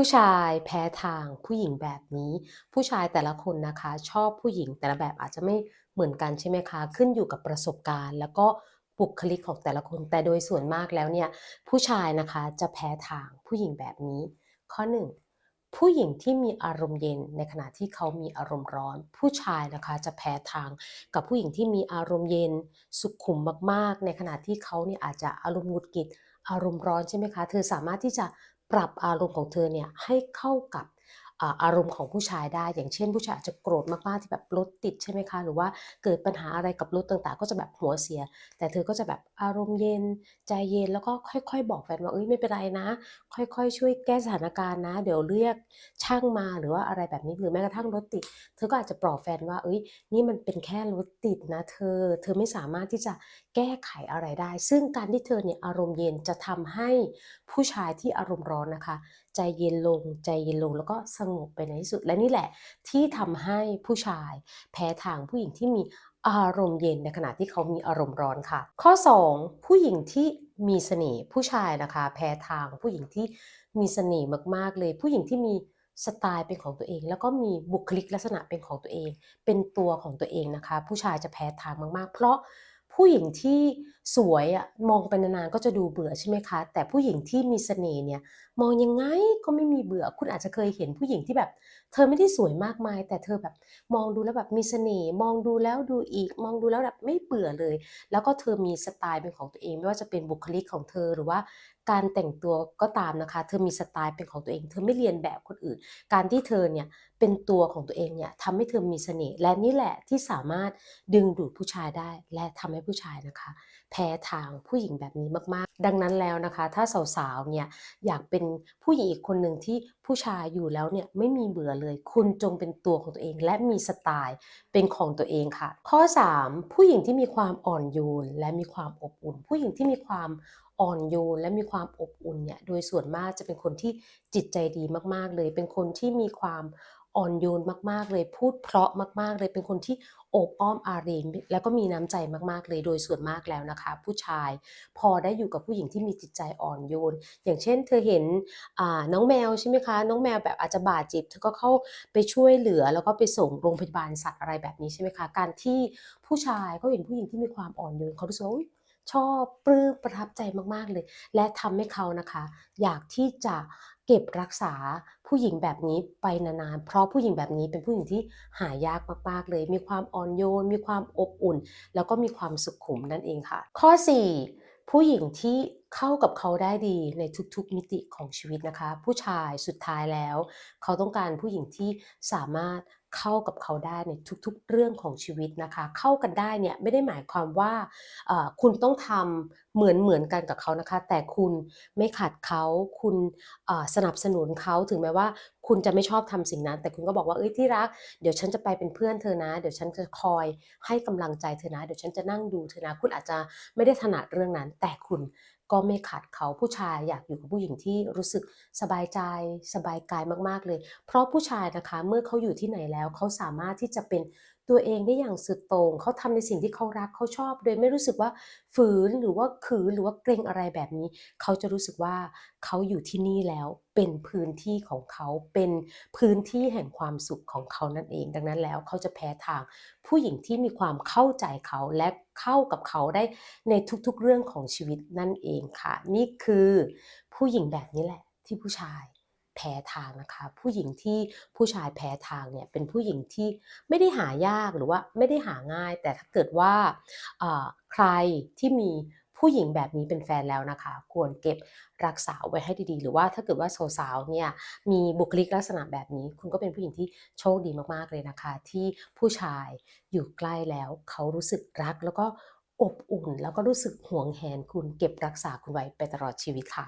ผู้ชายแพ้ทางผู้หญิงแบบนี้ ผู้ชายแต่ละคนนะคะ ชอบผู้หญิงแต่ละแบบอาจจะไม่เหมือนกันใช่ไหมคะ ขึ้นอยู่กับประสบการณ์ แล้วก็บุคลิกของแต่ละคน แต่โดยส่วนมากแล้วเนี่ยผู้ชายนะคะจะแพ้ทางผู้หญิงแบบนี้ ข้อ 1 ผู้หญิงที่มีอารมณ์เย็นในขณะที่เขามีอารมณ์ร้อน ผู้ชายนะคะจะแพ้ทางกับผู้หญิงที่มีอารมณ์เย็น สุขุมมากๆ ในขณะที่เขาเนี่ยอาจจะอารมณ์หงุดหงิดอารมณ์ร้อนใช่ไหมคะ เธอสามารถที่จะ ปรับอารมณ์ของเธอเนี่ยให้เข้ากับ อารมณ์ของผู้ชายได้ อย่างเช่น ผู้ชายอาจจะโกรธมากๆที่แบบรถติดใช่ไหมคะหรือว่าเกิดปัญหาอะไรกับรถต่างๆ ก็จะแบบหัวเสีย แต่เธอก็จะแบบอารมณ์เย็นใจเย็นแล้วก็ค่อย ๆ บอกแฟนว่า"เฮ้ยไม่เป็นไรนะ ค่อยๆ ช่วยแก้สถานการณ์นะ เดี๋ยวเรียกช่างมา"หรือว่าอะไรแบบนี้หรือแม้กระทั่งรถติด เธอก็อาจจะปลอบแฟนว่า"เฮ้ยนี่มันเป็นแค่รถติดนะเธอ เธอไม่สามารถที่จะแก้ไขอะไรได้"ซึ่งการที่เธอเนี่ยอารมณ์เย็นจะทำให้ผู้ชายที่อารมณ์ร้อนนะคะ ใจเย็นลงใจเย็นลงแล้วก็สงบไปในที่สุด และนี่แหละที่ทำให้ผู้ชาย แพ้ทางผู้หญิงที่มีอารมณ์เย็นในขณะที่เขามีอารมณ์ร้อนค่ะ ข้อ 2 ผู้หญิงที่มีเสน่ห์ผู้ชายนะคะ แพ้ทางผู้หญิงที่มีเสน่ห์มากๆเลย ผู้หญิงที่มีสไตล์เป็นของตัวเอง แล้วก็มีบุคลิกลักษณะเป็นของตัวเอง เป็นตัวของตัวเองนะคะ ผู้ชายจะแพ้ทางมากๆ เพราะผู้หญิงที่ สวยอะมองไปนานๆก็จะดูเบื่อใช่ไหมคะ แต่ผู้หญิงที่มีเสน่ห์เนี่ย มองยังไงก็ไม่มีเบื่อ คุณอาจจะเคยเห็นผู้หญิงที่แบบ เธอไม่ได้สวยมากมาย แต่เธอแบบมองดูแล้วแบบมีเสน่ห์มองดูแล้วดูอีก มองดูแล้วแบบไม่เบื่อเลย แล้วก็เธอมีสไตล์เป็นของตัวเอง ไม่ว่าจะเป็นบุคลิกของเธอหรือว่าการแต่งตัวก็ตามนะคะ เธอมีสไตล์เป็นของตัวเอง เธอไม่เลียนแบบคนอื่น การที่เธอเนี่ยเป็นตัวของตัวเองเนี่ยทำให้เธอมีเสน่ห์และนี่แหละที่สามารถดึงดูดผู้ชายได้ และทำให้ผู้ชายนะคะแพ้ทางผู้หญิงแบบนี้มากๆ ดังนั้นแล้วนะคะ ถ้าสาวๆเนี่ยอยากเป็นผู้หญิงอีกคนหนึ่งที่ผู้ชายอยู่แล้วเนี่ยไม่มีเบื่อเลย คุณจงเป็นตัวของตัวเอง และมีสไตล์เป็นของตัวเองค่ะ ข้อ 3 ผู้หญิงที่มีความอ่อนโยนและมีความอบอุ่น ผู้หญิงที่มีความอ่อนโยนและมีความอบอุ่นเนี่ยโดยส่วนมากจะเป็นคนที่จิตใจดีมากๆเลย เป็นคนที่มีความ อ่อนโยนมากๆ เลยพูดเพราะมาก ๆ เลยเป็นคนที่โอบอ้อมอารีแล้วก็มีน้ำใจมากๆ เลยโดยส่วนมากแล้วนะคะ ผู้ชายพอได้อยู่กับผู้หญิงที่มีจิตใจอ่อนโยน อย่างเช่น เธอเห็นน้องแมวใช่ไหมคะ น้องแมวแบบอาจจะบาดเจ็บเธอก็เข้าไปช่วยเหลือ แล้วก็ไปส่งโรงพยาบาลสัตว์อะไรแบบนี้ใช่ไหมคะ การที่ผู้ชายเขาเห็นผู้หญิงที่มีความอ่อนโยนเขารู้สึกว่า ชอบปลื้มประทับใจมากๆเลย และทำให้เขานะคะ อยากที่จะเก็บรักษาผู้หญิงแบบนี้ไปนานๆ เพราะผู้หญิงแบบนี้เป็นผู้หญิงที่หายากมากๆเลย มีความอ่อนโยน มีความอบอุ่น แล้วก็มีความสุขุมนั่นเองค่ะ ข้อ 4 ผู้หญิงที่เข้ากับเขาได้ดีในทุกๆมิติของชีวิตนะคะ ผู้ชายสุดท้ายแล้ว เขาต้องการผู้หญิงที่สามารถเข้ากับเขาได้ในทุกๆ เรื่องของชีวิตนะคะ เข้ากันได้เนี่ยไม่ได้หมายความว่าคุณต้องทำเหมือนๆกันกับเขานะคะ แต่คุณไม่ขัดเขาคุณสนับสนุนเขาถึงแม้ว่า คุณจะไม่ชอบทำสิ่งนั้น แต่คุณก็บอกว่า"เอ้ยที่รัก เดี๋ยวฉันจะไปเป็นเพื่อนเธอนะ เดี๋ยวฉันจะคอยให้กำลังใจเธอนะ เดี๋ยวฉันจะนั่งดูเธอนะ"คุณอาจจะไม่ได้ถนัดเรื่องนั้น แต่คุณก็ไม่ขัดเขาผู้ชายอยากอยู่กับผู้หญิงที่รู้สึกสบายใจสบายกายมากๆเลย เพราะผู้ชายนะคะเมื่อเขาอยู่ที่ไหนแล้วเขาสามารถที่จะเป็น ตัวเองได้อย่างสุดโต่งเขาทำในสิ่งที่เขารักเขาชอบ โดยไม่รู้สึกว่าฝืนหรือว่าขืนหรือว่าเกรงอะไรแบบนี้ เขาจะรู้สึกว่าเขาอยู่ที่นี่แล้วเป็นพื้นที่ของเขาเป็นพื้นที่แห่งความสุขของเขานั่นเอง ดังนั้นแล้วเขาจะแพ้ทางผู้หญิงที่มีความเข้าใจเขาและเข้ากับเขาได้ในทุกๆเรื่องของชีวิตนั่นเองค่ะ นี่คือผู้หญิงแบบนี้แหละที่ผู้ชาย แพ้ทางนะคะ ผู้หญิงที่ผู้ชายแพ้ทางเนี่ยเป็นผู้หญิงที่ไม่ได้หายากหรือว่าไม่ได้หาง่าย แต่ถ้าเกิดว่าใครที่มีผู้หญิงแบบนี้เป็นแฟนแล้วนะคะ ควรเก็บรักษาไว้ให้ดีๆ หรือว่าถ้าเกิดว่าสาวๆเนี่ยมีบุคลิกลักษณะแบบนี้ คุณก็เป็นผู้หญิงที่โชคดีมากๆเลยนะคะ ที่ผู้ชายอยู่ใกล้แล้วเขารู้สึกรักแล้วก็อบอุ่น แล้วก็รู้สึกห่วงแหนคุณเก็บรักษาคุณไว้ไปตลอดชีวิตค่ะ